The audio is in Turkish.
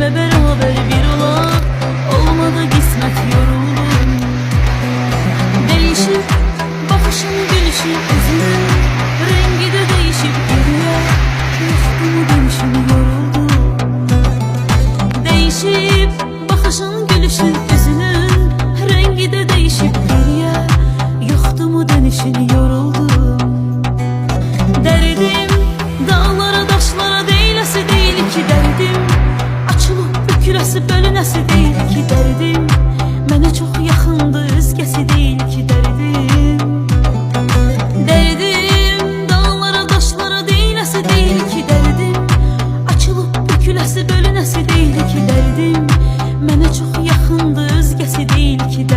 Benimle beraber bir ola Olmadı kısmet yoruldum. Değişip bakışın gülüşün üzünün Rengi de değişip geriye Üstümü dönüşün yoruldum. Değişip bakışın gülüşün üzünün Rengi de değişip geriye mu dönüşün yoruldum Açılıp bükülesi bölünesi değil ki derdim Mənə çox yaxındı özgəsi değil ki derdim Derdim dağlara daşlara değilesi değil ki derdim Açılıp bükülesi bölünesi değil ki derdim Mənə çox yaxındı özgəsi değil ki